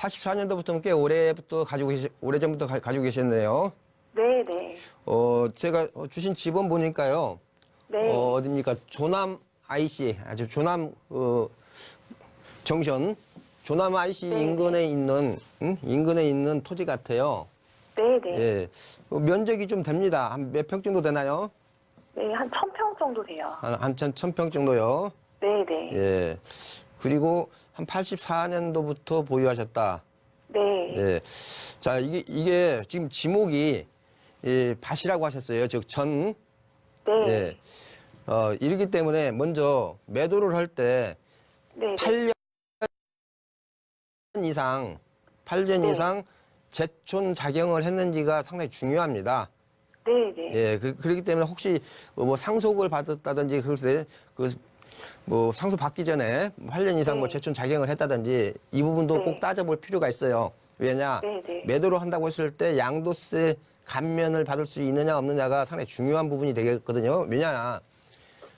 84년도부터 꽤 오래부터 가지고 계시, 오래전부터 가, 가지고 계셨네요. 네, 네. 어, 제가 어, 주신 집원 보니까요. 네. 어, 어딥니까? 조남 IC, 아주 조남, 어, 정션, 조남 IC 네. 인근에 있는, 응? 인근에 있는 토지 같아요. 네, 네. 예. 어, 면적이 좀 됩니다. 한 몇 평 정도 되나요? 네, 한 천 평 정도 돼요. 한, 한 천, 천 평 정도요. 네, 네. 예. 그리고 한 84년도부터 보유하셨다. 네. 예. 자, 이게, 이게 지금 지목이, 예, 밭이라고 하셨어요. 즉, 전. 네. 예. 어, 이러기 때문에 먼저 매도를 할때 네. 네. 8년 이상, 8년 네. 이상 제촌 작용을 했는지가 상당히 중요합니다. 네, 네. 예, 그, 그렇기 때문에 혹시 뭐 상속을 받았다든지 그럴 때그 뭐 상속 받기 전에 8년 이상 뭐 네. 제촌 작용을 했다든지 이 부분도 네. 꼭 따져볼 필요가 있어요. 왜냐 네, 네. 매도를 한다고 했을 때 양도세 감면을 받을 수 있느냐 없느냐가 상당히 중요한 부분이 되겠거든요. 왜냐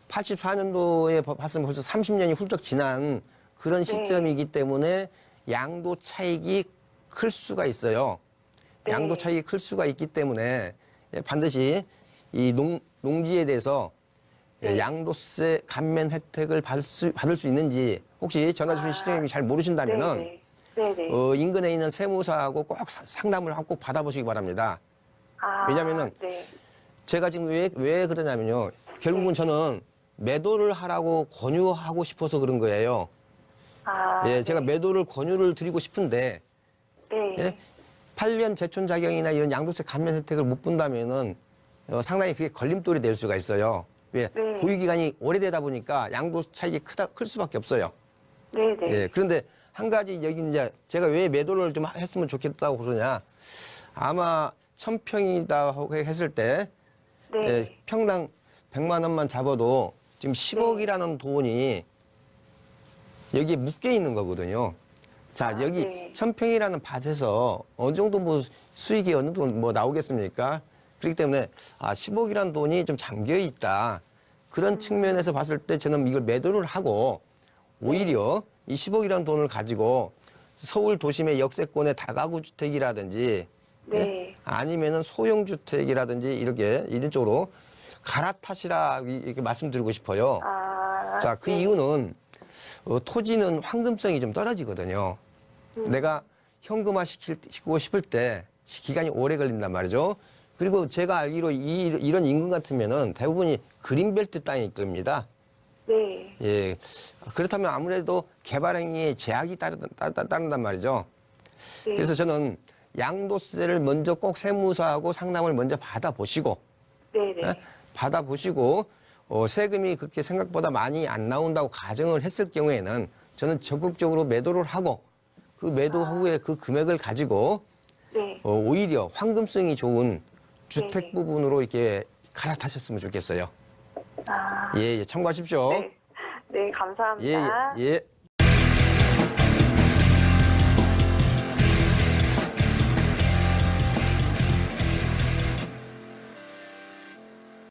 84년도에 봤으면 벌써 30년이 훌쩍 지난 그런 시점이기 때문에 양도 차익이 클 수가 있어요. 네. 양도 차익이 클 수가 있기 때문에 예, 반드시 이 농, 농지에 대해서 예, 네. 양도세 감면 혜택을 받을 수, 받을 수 있는지 혹시 전화 주신 시청님이 잘 모르신다면은 네, 네. 네, 네. 어, 인근에 있는 세무사하고 꼭 사- 상담을 하고 꼭 받아보시기 바랍니다. 아, 왜냐면은 네. 제가 지금 왜, 왜 그러냐면요. 결국은 저는 매도를 하라고 권유하고 싶어서 그런 거예요. 아, 예, 제가 네. 매도를 권유를 드리고 싶은데 네. 예? 8년 제촌 자격이나 이런 양도세 감면 혜택을 못 본다면은 어, 상당히 그게 걸림돌이 될 수가 있어요. 왜? 네. 보유 기간이 오래되다 보니까 양도 차익이 크다 클 수밖에 없어요. 네, 네. 예. 그런데 한 가지 여기 이제 제가 왜 매도를 좀 했으면 좋겠다고 그러냐? 아마 천평이다 했을 때 네. 예, 평당 100만 원만 잡아도 지금 10억이라는 돈이 여기에 묶여 있는 거거든요. 자, 여기 네. 천평이라는 밭에서 어느 정도 뭐 수익이 어느 정도 뭐 나오겠습니까? 그렇기 때문에 아, 10억이라는 돈이 좀 잠겨 있다. 그런 측면에서 봤을 때 저는 이걸 매도를 하고 오히려 이 10억이라는 돈을 가지고 서울 도심의 역세권의 다가구 주택이라든지 네. 예? 아니면은 소형 주택이라든지 이렇게 이런 쪽으로 갈아타시라 이렇게 말씀드리고 싶어요. 아, 자, 그 네. 이유는 어, 토지는 황금성이 좀 떨어지거든요. 음. 내가 현금화 시키고 싶을 때 시- 기간이 오래 걸린단 말이죠. 그리고 제가 알기로 이, 이런 인근 같으면은 대부분이 그린벨트 땅일 겁니다. 네. 예. 그렇다면 아무래도 개발 행위에 제약이 따르, 따, 따, 따른단 말이죠. 네. 그래서 저는 양도세를 먼저 꼭 세무사하고 상담을 먼저 받아보시고 네, 네. 예? 받아보시고 어, 세금이 그렇게 생각보다 많이 안 나온다고 가정을 했을 경우에는 저는 적극적으로 매도를 하고 그 매도 후에 그 금액을 가지고 네. 어, 오히려 황금성이 좋은 주택 네. 부분으로 이렇게 갈아타셨으면 좋겠어요. 아, 예, 예 참고하십시오. 네. 네, 예, 감사합니다. 예, 예.